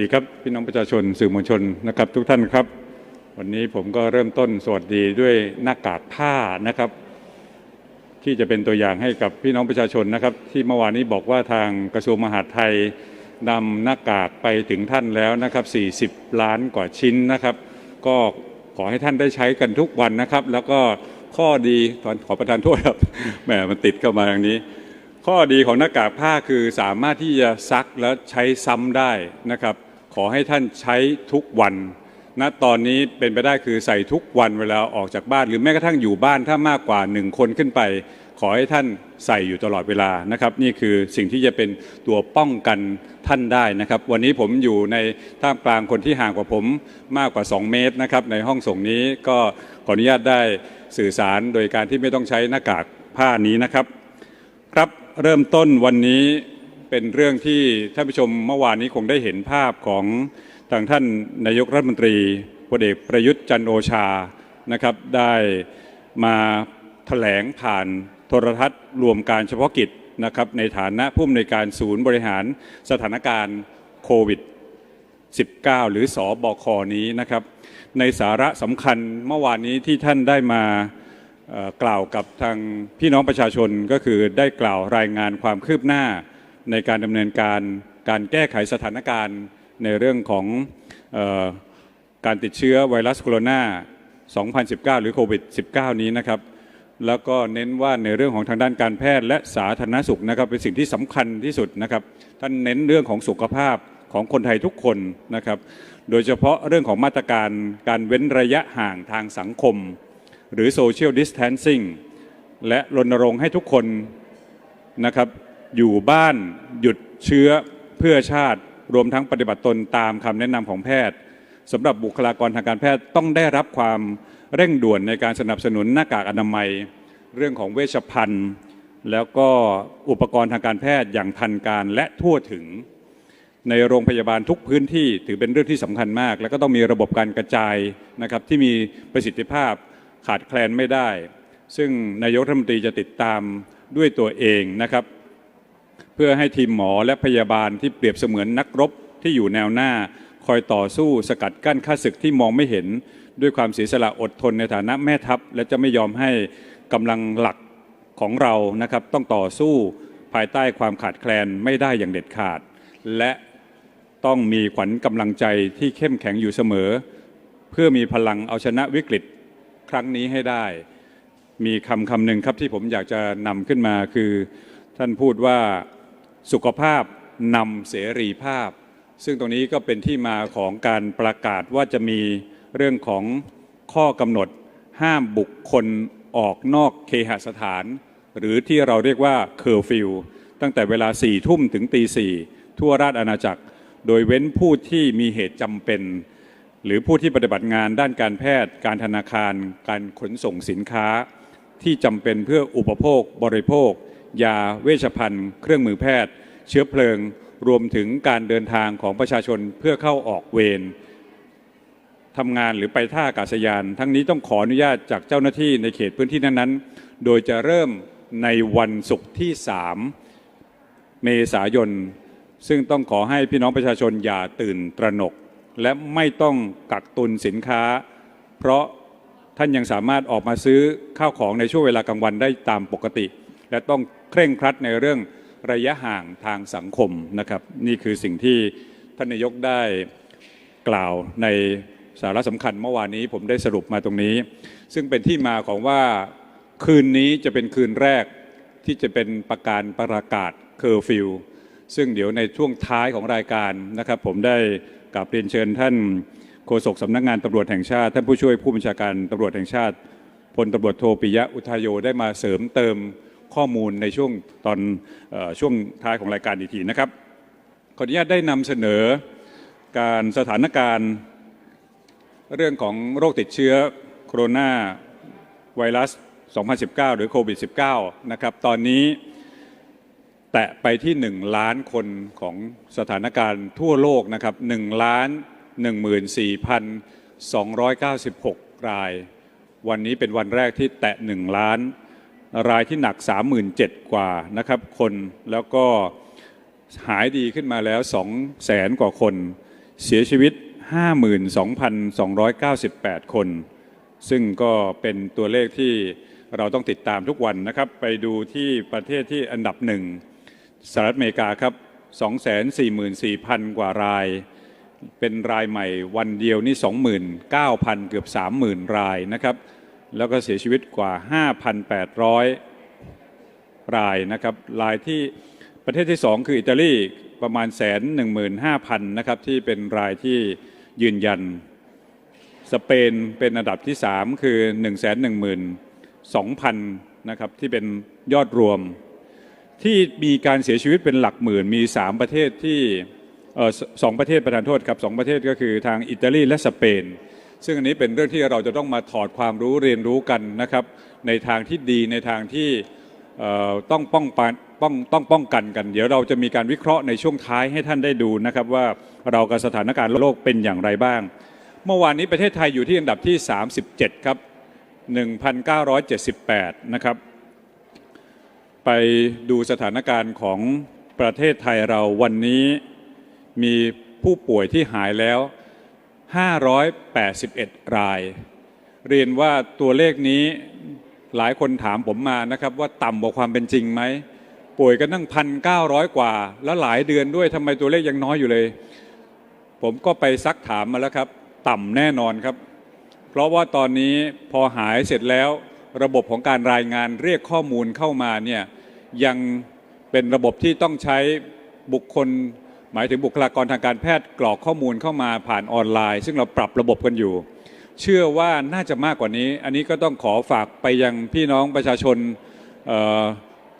สวัสดีครับพี่น้องประชาชนสื่อมวลชนนะครับ ทุกท่านครับ วันนี้ผมก็เริ่มต้นสวัสดีด้วยหน้ากากผ้านะครับ ที่จะเป็นตัวอย่างให้กับพี่น้องประชาชนนะครับ ที่เมื่อวานนี้บอกว่าทางกระทรวงมหาดไทยนำหน้ากากไปถึงท่านแล้วนะครับ 40 ล้านกว่าชิ้นนะครับ ก็ขอให้ท่านได้ใช้กันทุกวันนะครับ แล้วก็ข้อดีตอนขอประทานโทษครับแหมมันติดเข้ามาอย่างนี้ ข้อดีของหน้ากากผ้าคือสามารถที่จะซักแล้วใช้ซ้ำได้นะครับ ขอให้ท่านใช้ทุกวันณตอนนี้เป็นไปได้คือใส่ทุกวันเวลาออกจากบ้าน หรือแม้กระทั่งอยู่บ้านถ้ามากกว่าหนึ่งคนขึ้นไป ขอให้ท่านใส่อยู่ตลอดเวลานะครับนี่คือสิ่งที่จะเป็นตัวป้องกันท่านได้นะครับ วันนี้ผมอยู่ในท่ามกลางคนที่ห่างกว่าผมมากกว่า 2 เมตรนะครับในห้องส่งนี้ก็ขออนุญาตได้สื่อสารโดยการที่ไม่ต้องใช้หน้ากากผ้านี้นะครับ ครับเริ่มต้นวันนี้ เป็นเรื่องที่ท่านผู้ชมเมื่อวานนี้คงได้เห็นภาพของทางท่านนายกรัฐมนตรีพลเอกประยุทธ์จันโอชานะครับ ได้มาแถลงผ่านโทรทัศน์รวมการเฉพาะกิจนะครับในฐานะผู้อำนวยการศูนย์บริหารสถานการณ์โควิด 19 หรือสอบคนี้นะครับ ในสาระสำคัญเมื่อวานนี้ที่ท่านได้มากล่าวกับทางพี่น้องประชาชนก็คือได้กล่าวรายงานความคืบหน้า ในการดำเนินการการแก้ไขสถานการณ์ในเรื่องของออการติดเชื้อไวรัสโคโรนา 2019 หรือโควิด 19 นี้นะครับ แล้วก็เน้นว่าในเรื่องของทางด้านการแพทย์และสาธารณสุขนะครับ เป็นสิ่งที่สำคัญที่สุดนะครับ ท่านเน้นเรื่องของสุขภาพของคนไทยทุกคนนะครับ โดยเฉพาะเรื่องของมาตรการการเว้นระยะห่างทางสังคม หรือ social distancing และรณรงค์ให้ทุกคนนะครับ อยู่บ้านหยุดเชื้อเพื่อชาติรวมทั้งปฏิบัติตนตามคำแนะนำของแพทย์สำหรับบุคลากรทางการแพทย์ต้องได้รับความเร่งด่วนในการสนับสนุนหน้ากากอนามัย เรื่องของเวชภัณฑ์ แล้วก็อุปกรณ์ทางการแพทย์อย่างทันการและทั่วถึง ในโรงพยาบาลทุกพื้นที่ถือเป็นเรื่องที่สำคัญมาก แล้วก็ต้องมีระบบการกระจายนะครับที่มีประสิทธิภาพขาดแคลนไม่ได้ ซึ่งนายกรัฐมนตรีจะติดตามด้วยตัวเองนะครับ พื่อให้ทีมหมอและพยาบาลที่เปรียบเสมือนนักรบที่อยู่แนวหน้า คอยต่อสู้สกัดกั้นข้าศึกที่มองไม่เห็น ด้วยความเสียสละอดทนในฐานะแม่ทัพ และจะไม่ยอมให้กำลังหลักของเรานะครับ ต้องต่อสู้ภายใต้ความขาดแคลนไม่ได้อย่างเด็ดขาด และต้องมีขวัญกำลังใจที่เข้มแข็งอยู่เสมอ เพื่อมีพลังเอาชนะวิกฤตครั้งนี้ให้ได้ มีคำคำหนึ่งครับที่ผมอยากจะนำขึ้นมาคือ ท่านพูดว่า สุขภาพนำเสรีภาพ ซึ่งตรงนี้ก็เป็นที่มาของการประกาศว่าจะมีเรื่องของข้อกำหนด ห้ามบุคคลออกนอกเคหสถาน หรือที่เราเรียกว่าเคอร์ฟิวตั้งแต่เวลาสี่ทุ่มถึงตีสี่ทั่วราชอาณาจักร โดยเว้นผู้ที่มีเหตุจำเป็น หรือผู้ที่ปฏิบัติงานด้านการแพทย์ การธนาคาร การขนส่งสินค้า ที่จำเป็นเพื่ออุปโภคบริโภค ยาเวชภัณฑ์ เครื่องมือแพทย์ เชื้อเพลิง รวมถึงการเดินทางของประชาชนเพื่อเข้าออกเวรทำงานหรือไปท่าอากาศยาน ทั้งนี้ต้องขออนุญาตจากเจ้าหน้าที่ในเขตพื้นที่นั้นๆ โดยจะเริ่มในวันศุกร์ที่ 3 เมษายน ซึ่งต้องขอให้พี่น้องประชาชนอย่าตื่นตระหนก และไม่ต้องกักตุนสินค้า เพราะท่านยังสามารถออกมาซื้อข้าวของในช่วงเวลากลางวันได้ตามปกติ และต้อง เคร่งครัดในเรื่องระยะห่างทางสังคมนะครับนี่คือสิ่งที่ท่านนายกได้กล่าวในสาระสำคัญเมื่อวานนี้ผมได้สรุปมาตรงนี้ ซึ่งเป็นที่มาของว่าคืนนี้จะเป็นคืนแรกที่จะเป็นประการประกาศเคอร์ฟิวซึ่งเดี๋ยวในช่วงท้ายของรายการนะครับ ผมได้กราบเรียนเชิญท่านโฆษกสำนักงานตำรวจแห่งชาติ ท่านผู้ช่วยผู้บัญชาการตำรวจแห่งชาติพลตำรวจโทปิยะอุทายโยได้มาเสริมเติม ข้อมูลในช่วงตอนอช่วงท้ายของรายการอีกทีนะครับ ขออนุญาตได้นำเสนอการสถานการณ์เรื่องของโรคติดเชื้อโคโรนาไวรัส 2019 หรือโควิด -19 นะครับ ตอนนี้แตะไปที่ 1 ล้านคนของสถานการณ์ทั่วโลกนะครับ1ล้าน14,296 ราย วันนี้เป็นวันแรกที่แตะ 1 ล้าน รายที่หนัก 37,000 กว่านะครับคนแล้วก็หายดีขึ้นมาแล้ว 2 0 0แสนกว่าคน เสียชีวิต 52,298 คน ซึ่งก็เป็นตัวเลขที่เราต้องติดตามทุกวันนะครับ ไปดูที่ประเทศที่อันดับหนึ่งสหรัฐอเมริกาครับ 244,000 กว่าราย เป็นรายใหม่วันเดียวนี่ 29,000 เกือบ 30,000 รายนะครับ แล้วก็เสียชีวิตกว่า 5,800 รายนะครับรายที่ประเทศที่ 2 คืออิตาลีประมาณแสนหนึ่งหมื่นห้าพันนะครับที่เป็นรายที่ยืนยัน สเปนเป็นอันดับที่ 3 คือ 1 1 2 0 0 0นะครับที่เป็นยอดรวม ที่มีการเสียชีวิตเป็นหลักหมื่นมี 3 ประเทศที่สองประเทศประธานโทษครับสองประเทศก็คือทางอิตาลีและสเปน ซึ่งอันนี้เป็นเรื่องที่เราจะต้องมาถอดความรู้เรียนรู้กันนะครับ ในทางที่ดีในทางที่ต้องป้องกันป้องต้องป้องกันกัน เดี๋ยวเราจะมีการวิเคราะห์ในช่วงท้ายให้ท่านได้ดูนะครับว่าเรากับสถานการณ์โลกเป็นอย่างไรบ้าง เมื่อวานนี้ประเทศไทยอยู่ที่อันดับที่ 37 ครับ 1,978 นะครับ ไปดูสถานการณ์ของประเทศไทยเราวันนี้มีผู้ป่วยที่หายแล้ว 581 ราย เรียนว่าตัวเลขนี้หลายคนถามผมมานะครับว่าต่ำกว่าความเป็นจริงไหม ป่วยกันตั้งพันเก้าร้อยกว่า แล้วหลายเดือนด้วยทำไมตัวเลขยังน้อยอยู่เลย ผมก็ไปซักถามมาแล้วครับ ต่ำแน่นอนครับ เพราะว่าตอนนี้พอหายเสร็จแล้ว ระบบของการรายงานเรียกข้อมูลเข้ามาเนี่ยยังเป็นระบบที่ต้องใช้บุคคล หมายถึงบุคลากรทางการแพทย์กรอกข้อมูลเข้ามาผ่านออนไลน์ ซึ่งเราปรับระบบกันอยู่ เชื่อว่าน่าจะมากกว่านี้ อันนี้ก็ต้องขอฝากไปยังพี่น้องประชาชน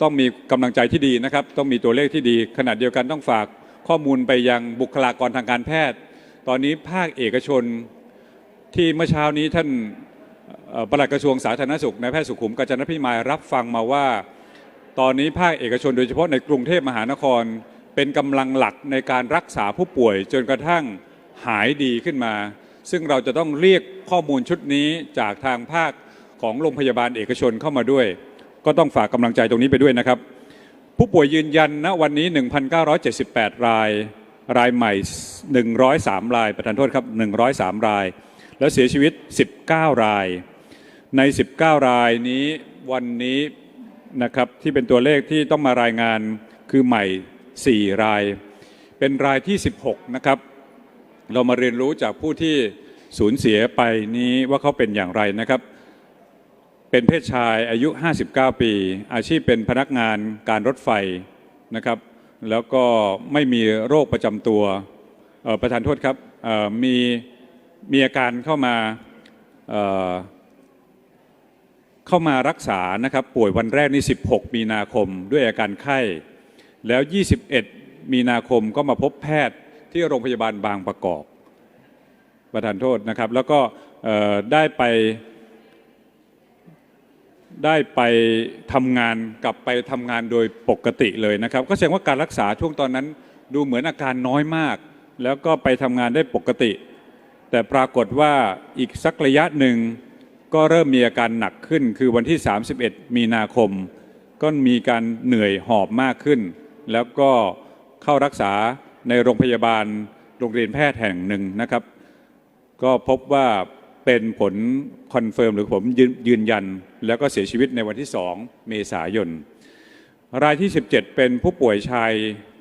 ต้องมีกำลังใจที่ดีนะครับ ต้องมีตัวเลขที่ดี ขณะเดียวกันต้องฝากข้อมูลไปยังบุคลากรทางการแพทย์ ตอนนี้ภาคเอกชนที่เมื่อเช้านี้ท่านปลัดกระทรวงสาธารณสุขนายแพทย์สุขุมกาญจนพิมายรับฟังมาว่า ตอนนี้ภาคเอกชนโดยเฉพาะในกรุงเทพมหานคร เป็นกำลังหลักในการรักษาผู้ป่วยจนกระทั่งหายดีขึ้นมา ซึ่งเราจะต้องเรียกข้อมูลชุดนี้จากทางภาคของโรงพยาบาลเอกชนเข้ามาด้วย ก็ต้องฝากกำลังใจตรงนี้ไปด้วยนะครับ ผู้ป่วยยืนยันณวันนี้ 1,978 ราย รายใหม่ 103 ราย ประธานโทษครับ 103 ราย แล้วเสียชีวิต 19 ราย ใน 19 รายนี้วันนี้นะครับที่เป็นตัวเลขที่ต้องมารายงานคือใหม่ 4 ราย เป็นรายที่ 16 นะครับ เรามาเรียนรู้จากผู้ที่สูญเสียไปนี้ว่าเขาเป็นอย่างไรนะครับ เป็นเพศชายอายุ 59 ปี อาชีพเป็นพนักงานการรถไฟนะครับ แล้วก็ไม่มีโรคประจำตัวประธานโทษครับมีมีอาการเข้ามาเเข้ามารักษานะครับป่วยวันแรกนี่ 16 มีนาคม ด้วยอาการไข้ แล้ว 21 มีนาคมก็มาพบแพทย์ที่โรงพยาบาลบางประกอบ ประธานโทษนะครับ แล้วก็ได้ไปได้ไปทำงานกลับไปทำงานโดยปกติเลยนะครับ ก็แสดงว่าการรักษาช่วงตอนนั้นดูเหมือนอาการน้อยมาก แล้วก็ไปทำงานได้ปกติ แต่ปรากฏว่าอีกสักระยะหนึ่งก็เริ่มมีอาการหนักขึ้น คือวันที่ 31 มีนาคม ก็มีการเหนื่อยหอบมากขึ้น แล้วก็เข้ารักษาในโรงพยาบาลโรงเรียนแพทย์แห่งหนึ่งนะครับ ก็พบว่าเป็นผลคอนเฟิร์มหรือผมยืนยืนยัน แล้วก็เสียชีวิตในวันที่ 2 เมษายน รายที่ 17 เป็นผู้ป่วยชาย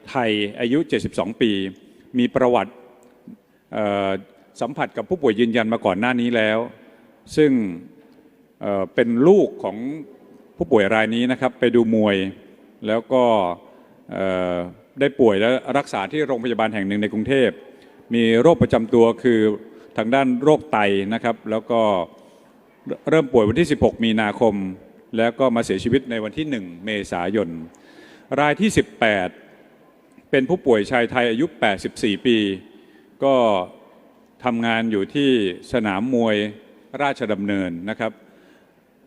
ไทยอายุ 72 ปี มีประวัติสัมผัสกับผู้ป่วยยืนยันมาก่อนหน้านี้แล้ว ซึ่งเเป็นลูกของผู้ป่วยรายนี้นะครับ ไปดูมวยแล้วก็ ได้ป่วยและรักษาที่โรงพยาบาลแห่งหนึ่งในกรุงเทพ มีโรคประจำตัวคือทางด้านโรคไตนะครับ แล้วก็เริ่มป่วยวันที่ 16 มีนาคม แล้วก็มาเสียชีวิตในวันที่ 1 เมษายน รายที่ 18 เป็นผู้ป่วยชายไทยอายุ 84 ปี ก็ทำงานอยู่ที่สนามมวยราชดำเนินนะครับ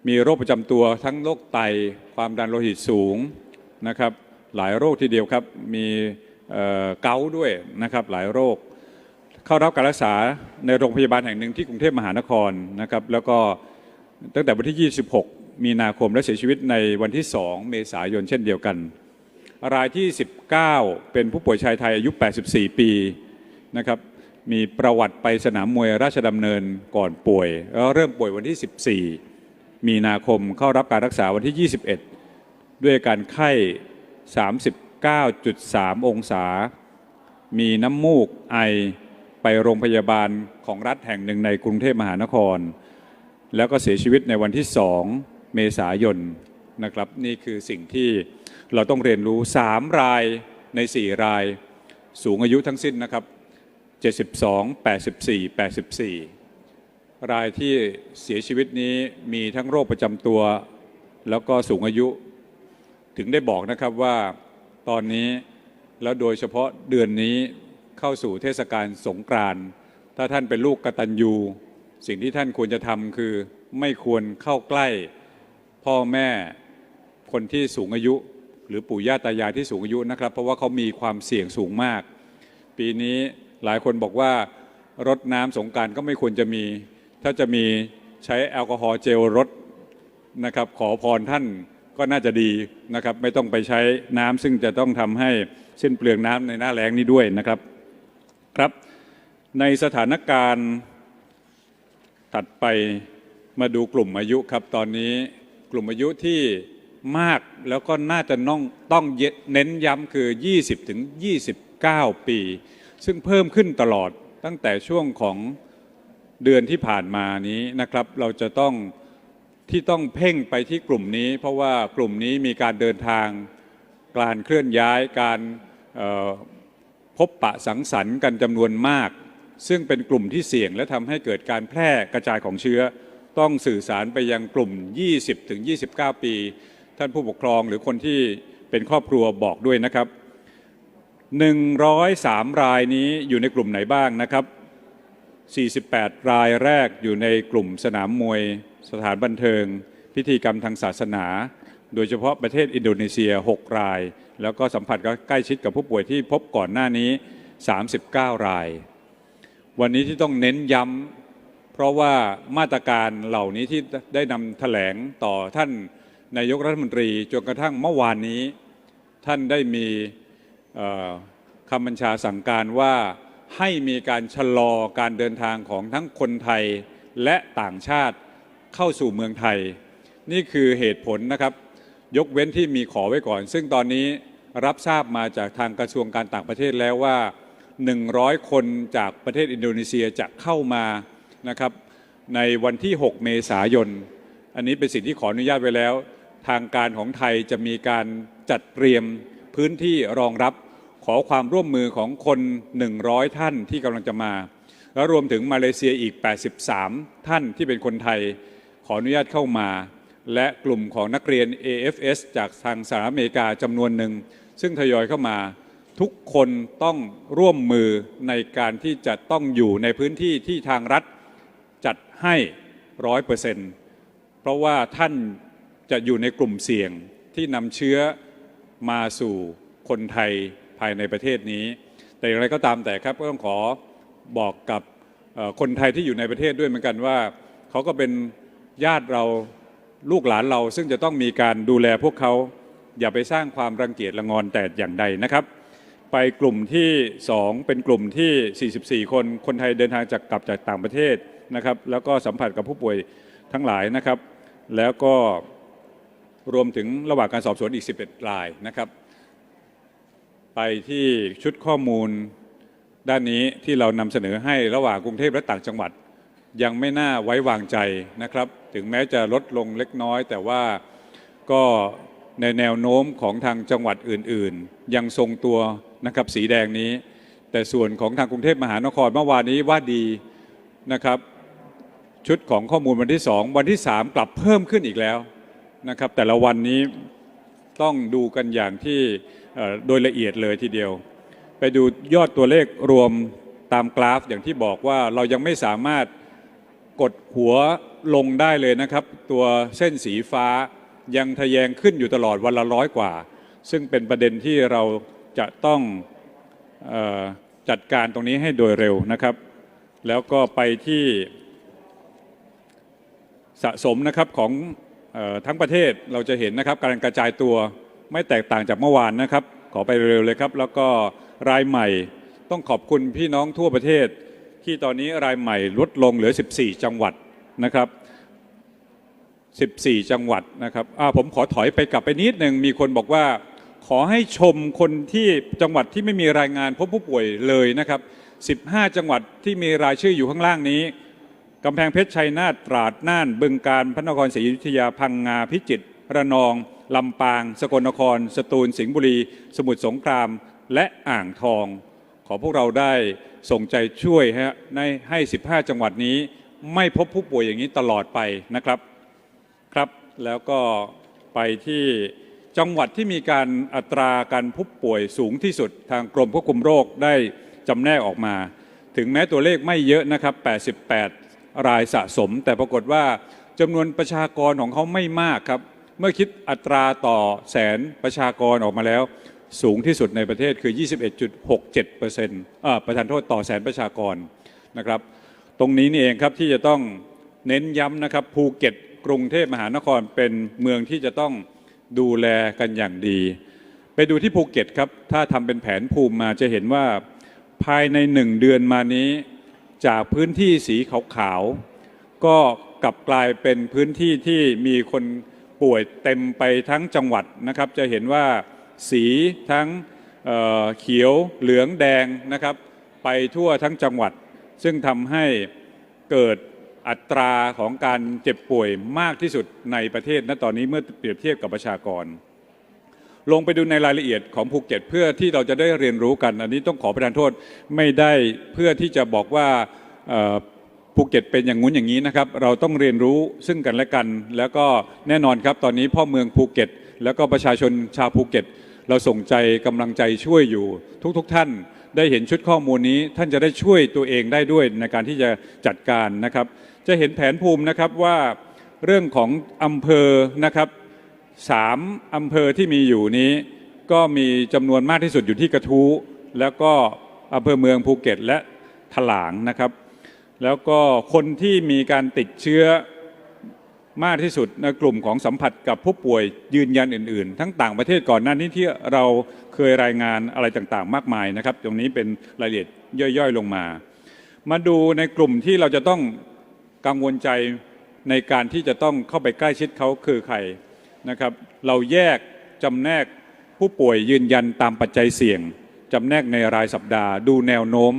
มีโรคประจำตัวทั้งโรคไต ความดันโลหิตสูงนะครับ หลายโรคทีเดียวครับมีเกาด้วยนะครับหลายโรค เข้ารับการรักษาในโรงพยาบาลแห่งหนึ่งที่กรุงเทพมหานครนะครับแล้วก็ตั้งแต่วันที่ 26 มีนาคมและเสียชีวิตในวันที่ 2 เมษายนเช่นเดียวกัน รายที่ 19 เป็นผู้ป่วยชายไทยอายุ 84 ปีนะครับมีประวัติไปสนามมวยราชดำเนินก่อนป่วยแล้วเริ่มป่วยวันที่ 14 มีนาคมเข้ารับการรักษาวันที่ 21 ด้วยการไข้ 39.3 องศา มีน้ำมูกไอไปโรงพยาบาลของรัฐแห่งหนึ่งในกรุงเทพมหานคร แล้วก็เสียชีวิตในวันที่ 2 เมษายนนะครับนี่คือสิ่งที่เราต้องเรียนรู้ 3 รายใน 4 ราย สูงอายุทั้งสิ้นนะครับ 72 84 84 รายที่เสียชีวิตนี้มีทั้งโรคประจำตัว แล้วก็สูงอายุ ถึงได้บอกนะครับว่าตอนนี้แล้วโดยเฉพาะเดือนนี้เข้าสู่เทศกาลสงกรานต์ถ้าท่านเป็นลูกกตัญญู สิ่งที่ท่านควรจะทำคือไม่ควรเข้าใกล้พ่อแม่คนที่สูงอายุ หรือปู่ย่าตายายที่สูงอายุนะครับ เพราะว่าเขามีความเสี่ยงสูงมาก ปีนี้หลายคนบอกว่ารดน้ำสงกรารก็ไม่ควรจะมี ถ้าจะมีใช้แอลกอฮอล์เจลรดนะครับขอพรท่าน ก็น่าจะดีนะครับไม่ต้องไปใช้น้ำซึ่งจะต้องทำให้เส้นเปลืองน้ำในหน้าแล้งนี้ด้วยนะครับครับ ในสถานการณ์ถัดไปมาดูกลุ่มอายุครับตอนนี้กลุ่มอายุที่มากแล้วก็น่าจะน้องต้องเน้นย้ำคือ 20 ถึง 29 ปี ซึ่งเพิ่มขึ้นตลอดตั้งแต่ช่วงของเดือนที่ผ่านมานี้นะครับ เราจะต้อง ที่ต้องเพ่งไปที่กลุ่มนี้ เพราะว่ากลุ่มนี้มีการเดินทางการเคลื่อนย้ายการพบปะสังสรรค์กันจำนวนมาก ซึ่งเป็นกลุ่มที่เสี่ยงและทำให้เกิดการแพร่กระจายของเชื้อ ต้องสื่อสารไปยังกลุ่ม 20ถึง29 ปี ท่านผู้ปกครองหรือคนที่เป็นครอบครัวบอกด้วยนะครับ 103 รายนี้อยู่ในกลุ่มไหนบ้างนะครับ 48 รายแรกอยู่ในกลุ่มสนามมวย สถานบันเทิง พิธีกรรมทางศาสนา โดยเฉพาะประเทศอินโดนีเซีย 6 ราย แล้วก็สัมผัสก็ใกล้ชิดกับผู้ป่วยที่พบก่อนหน้านี้ 39 ราย วันนี้ที่ต้องเน้นย้ำเพราะว่ามาตรการเหล่านี้ที่ได้นำแถลงต่อท่านนายกรัฐมนตรีจนกระทั่งเมื่อวานนี้ ท่านได้มีคำบัญชาสั่งการว่าให้มีการชะลอการเดินทางของทั้งคนไทยและต่างชาติ เข้าสู่เมืองไทย นี่คือเหตุผลนะครับ ยกเว้นที่มีขอไว้ก่อน ซึ่งตอนนี้รับทราบมาจากทางกระทรวงการต่างประเทศแล้วว่า 100 คนจากประเทศอินโดนีเซียจะเข้ามานะครับในวันที่ 6 เมษายน อันนี้เป็นสิ่งที่ขออนุญาตไว้แล้ว ทางการของไทยจะมีการจัดเตรียมพื้นที่รองรับขอความร่วมมือของคน 100 ท่านที่กำลังจะมา แล้วรวมถึงมาเลเซียอีก 83 ท่านที่เป็นคนไทย ขออนุญาตเข้ามา และกลุ่มของนักเรียน AFS จากทางสหรัฐอเมริกาจำนวนหนึ่ง ซึ่งทยอยเข้ามาทุกคนต้องร่วมมือในการที่จะต้องอยู่ในพื้นที่ที่ทางรัฐจัดให้ร้อยเปอร์เซ็นต์เพราะว่าท่านจะอยู่ในกลุ่มเสี่ยงที่นำเชื้อมาสู่คนไทยภายในประเทศนี้ แต่อย่างไรก็ตามแต่ครับก็ต้องขอบอกกับคนไทยที่อยู่ในประเทศด้วยเหมือนกันว่า เขาก็เป็น ญาติเราลูกหลานเราซึ่งจะต้องมีการดูแลพวกเขา อย่าไปสร้างความรังเกียจละงอนแต่อย่างใดนะครับ ไปกลุ่มที่ 2 เป็นกลุ่มที่ 44 คนคนไทยเดินทางจากกลับจากต่างประเทศนะครับ แล้วก็สัมผัสกับผู้ป่วยทั้งหลายนะครับ แล้วก็รวมถึงระหว่างการสอบสวนอีก 11รายนะครับ ไปที่ชุดข้อมูลด้านนี้ที่เรานำเสนอให้ระหว่างกรุงเทพและต่างจังหวัด ยังไม่น่าไว้วางใจนะครับ ถึงแม้จะลดลงเล็กน้อย แต่ว่าก็ในแนวโน้มของทางจังหวัดอื่นๆ ยังทรงตัวนะครับสีแดงนี้ แต่ส่วนของทางกรุงเทพมหานครเมื่อวานนี้ว่าดีนะครับชุดของข้อมูลวันที่ 2 วันที่ 3 กลับเพิ่มขึ้นอีกแล้วนะครับแต่ละวันนี้ต้องดูกันอย่างที่โดยละเอียดเลยทีเดียว ไปดูยอดตัวเลขรวมตามกราฟอย่างที่บอกว่าเรายังไม่สามารถกดหัว ลงได้เลยนะครับ ตัวเส้นสีฟ้ายังทะแยงขึ้นอยู่ตลอดวันละร้อยกว่า ซึ่งเป็นประเด็นที่เราจะต้องออจัดการตรงนี้ให้โดยเร็วนะครับ แล้วก็ไปที่สะสมนะครับของออทั้งประเทศเราจะเห็นนะครับ การกระจายตัวไม่แตกต่างจากเมื่อวานนะครับ ขอไปเร็วเลยครับ แล้วก็รายใหม่ต้องขอบคุณพี่น้องทั่วประเทศ ที่ตอนนี้รายใหม่ลดลงเหลือ 14 จังหวัด นะครับ14 จังหวัดนะครับอาผมขอถอยไปกลับไปนิดหนึ่งมีคนบอกว่า ขอให้ชมคนที่จังหวัดที่ไม่มีรายงานพบผู้ป่วยเลยนะครับ 15 จังหวัดที่มีรายชื่ออยู่ข้างล่างนี้กำแพงเพชรชัยนาทตราดน่าน บึงการพระนครศรีอยุธยาพังงาพิจิตรระนอง ลำปาง สกลนคร สตูลสิงห์บุรี สมุทรสงคราม และอ่างทอง ขอพวกเราได้ส่งใจช่วยฮะในให้ 15 จังหวัดนี้ ไม่พบผู้ป่วยอย่างนี้ตลอดไปนะครับครับ แล้วก็ไปที่จังหวัดที่มีการอัตราการผู้ป่วยสูงที่สุดทางกรมควบคุมโรคได้จำแนกออกมา ถึงแม้ตัวเลขไม่เยอะนะครับ 88 รายสะสม แต่ปรากฏว่าจำนวนประชากรของเขาไม่มากครับ เมื่อคิดอัตราต่อแสนประชากรออกมาแล้ว สูงที่สุดในประเทศคือ 21.67%เอ่อประธานโทษต่อแสนประชากรนะครับ ตรงนี้นี่เองครับที่จะต้องเน้นย้ำนะครับภูเก็ตกรุงเทพมหานครเป็นเมืองที่จะต้องดูแลกันอย่างดี ไปดูที่ภูเก็ตครับ ถ้าทำเป็นแผนภูมิมาจะเห็นว่าภายในหนึ่งเดือนมานี้ จากพื้นที่สีขาวๆก็กลับกลายเป็นพื้นที่ที่มีคนป่วยเต็มไปทั้งจังหวัดนะครับ จะเห็นว่าสีทั้งเเขียวเหลืองแดงนะครับ ไปทั่วทั้งจังหวัด ซึ่งทำให้เกิดอัตราของการเจ็บป่วยมากที่สุดในประเทศณตอนนี้เมื่อเปรียบเทียบกับประชากร ลงไปดูในรายละเอียดของภูเก็ต เพื่อที่เราจะได้เรียนรู้กัน อันนี้ต้องขอประทานโทษไม่ได้เพื่อที่จะบอกว่าภูเก็ตเป็นอย่างงู้นอย่างนี้นะครับ เราต้องเรียนรู้ซึ่งกันและกัน แล้วก็แน่นอนครับตอนนี้พ่อเมืองภูเก็ต แล้วก็ประชาชนชาวภูเก็ต เราส่งใจกำลังใจช่วยอยู่ทุกๆทท่าน ได้เห็นชุดข้อมูลนี้ ท่านจะได้ช่วยตัวเองได้ด้วยในการที่จะจัดการนะครับ จะเห็นแผนภูมินะครับว่าเรื่องของอำเภอนะครับสามอำเภอที่มีอยู่นี้ ก็มีจำนวนมากที่สุดอยู่ที่กระทู้แล้วก็อำเภอเมืองภูเก็ตและถลางนะครับ แล้วก็คนที่มีการติดเชื้อ มากที่สุดในกลุ่มของสัมผัสกับผู้ป่วยยืนยันอื่น ๆ ทั้งต่างประเทศก่อนหน้านี้ที่เราเคยรายงานอะไรต่างๆ มากมายนะครับ ตรงนี้เป็นรายละเอียดย่อยๆลงมา มาดูในกลุ่มที่เราจะต้องกังวลใจในการที่จะต้องเข้าไปใกล้ชิดเขาคือใครนะครับ เราแยกจำแนกผู้ป่วยยืนยันตามปัจจัยเสี่ยงจำแนกในรายสัปดาห์ ดูแนวโน้ม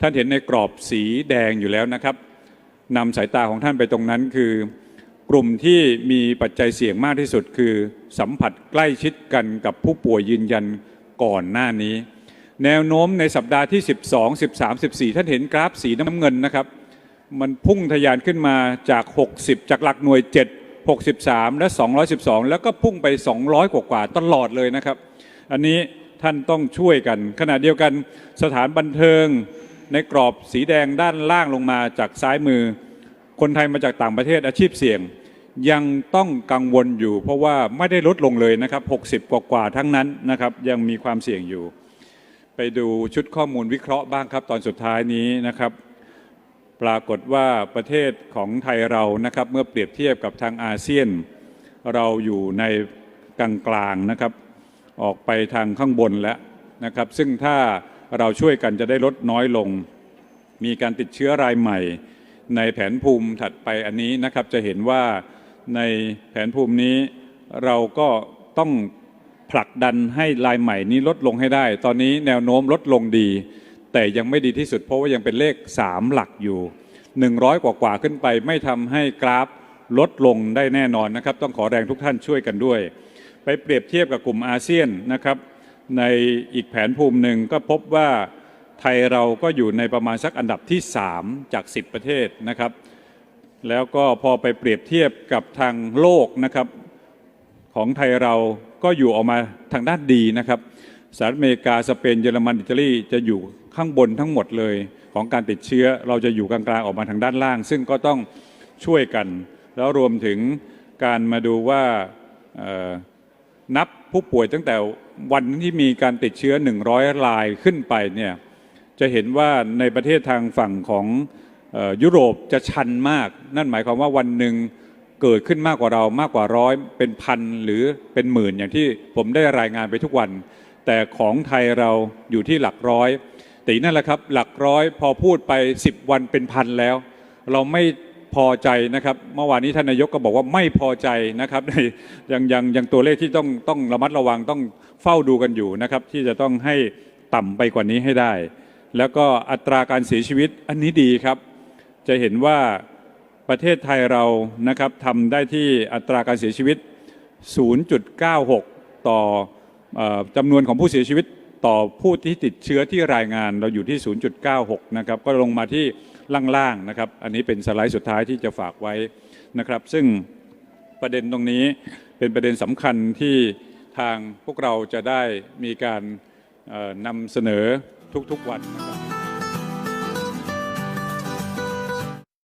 ท่านเห็นในกรอบสีแดงอยู่แล้วนะครับนำสายตาของท่านไปตรงนั้นคือ กลุ่มที่มีปัจจัยเสี่ยงมากที่สุดคือ สัมผัสใกล้ชิดกันกับผู้ป่วยยืนยันก่อนหน้านี้ แนวโน้มในสัปดาห์ที่ 12 13 14 ท่านเห็นกราฟสีน้ำเงินนะครับ มันพุ่งทะยานขึ้นมาจาก 60 จากหลักหน่วย 7 63 และ 212 แล้วก็พุ่งไป 200 กว่ากว่าตลอดเลยนะครับ อันนี้ท่านต้องช่วยกัน ขณะเดียวกันสถานบันเทิงในกรอบสีแดงด้านล่างลงมาจากซ้ายมือ คนไทยมาจากต่างประเทศอาชีพเสี่ยง ยังต้องกังวลอยู่ เพราะว่าไม่ได้ลดลงเลยนะครับ 60 กว่ากว่าทั้งนั้นนะครับยังมีความเสี่ยงอยู่ ไปดูชุดข้อมูลวิเคราะห์บ้างครับ ตอนสุดท้ายนี้นะครับ ปรากฏว่าประเทศของไทยเรานะครับ เมื่อเปรียบเทียบกับทางอาเซียน เราอยู่ในกลางๆนะครับ ออกไปทางข้างบนแล้วนะครับ ซึ่งถ้าเราช่วยกันจะได้ลดน้อยลง มีการติดเชื้อรายใหม่ ในแผนภูมิถัดไปอันนี้นะครับจะเห็นว่า ในแผนภูมินี้ เราก็ต้องผลักดันให้รายใหม่นี้ลดลงให้ได้ ตอนนี้แนวโน้มลดลงดี แต่ยังไม่ดีที่สุดเพราะว่ายังเป็นเลข 3 หลักอยู่ 100 กว่ากว่าขึ้นไปไม่ทำให้กราฟลดลงได้แน่นอนนะครับ ต้องขอแรงทุกท่านช่วยกันด้วย ไปเปรียบเทียบกับกลุ่มอาเซียนนะครับ ในอีกแผนภูมิหนึ่งก็พบว่าไทยเราก็อยู่ในประมาณสักอันดับที่ 3 จาก 10 ประเทศนะครับ แล้วก็พอไปเปรียบเทียบกับทางโลกนะครับของไทยเราก็อยู่ออกมาทางด้านดีนะครับสหรัฐอเมริกาสเปนเยอรมันอิตาลีจะอยู่ข้างบนทั้งหมดเลย ของการติดเชื้อเราจะอยู่กลางๆออกมาทางด้านล่าง ซึ่งก็ต้องช่วยกัน แล้วรวมถึงการมาดูว่านับผู้ป่วยตั้งแต่วันที่มีการติดเชื้อ 100รายขึ้นไปเนี่ยจะเห็นว่าในประเทศทางฝั่งของ ยุโรปจะชันมาก นั่นหมายความว่าวันหนึ่งเกิดขึ้นมากกว่าเรามากกว่าร้อยเป็นพันหรือเป็นหมื่นอย่างที่ผมได้รายงานไปทุกวัน แต่ของไทยเราอยู่ที่หลักร้อยแต่ตินั่นแหละครับ หลักร้อยพอพูดไป 10 วันเป็นพันแล้ว เราไม่พอใจนะครับ เมื่อวานนี้ท่านนายกก็บอกว่าไม่พอใจนะครับในยังยังยังตัวเลขที่ต้องต้องระมัดระวังต้องเฝ้าดูกันอยู่นะครับ ที่จะต้องให้ต่ำไปกว่านี้ให้ได้ แล้วก็อัตราการเสียชีวิตอันนี้ดีครับ จะเห็นว่าประเทศไทยเรานะครับทำได้ที่อัตราการเสียชีวิต 0.96 ต่ออจำนวนของผู้เสียชีวิตต่อผู้ที่ติดเชื้อที่รายงานเราอยู่ที่ 0.96 นะครับ ก็ลงมาที่ล่างๆนะครับ อันนี้เป็นสไลด์สุดท้ายที่จะฝากไว้นะครับ ซึ่งประเด็นตรงนี้เป็นประเด็นสำคัญที่ทางพวกเราจะได้มีการนำเสนอทุกๆวันนะครับ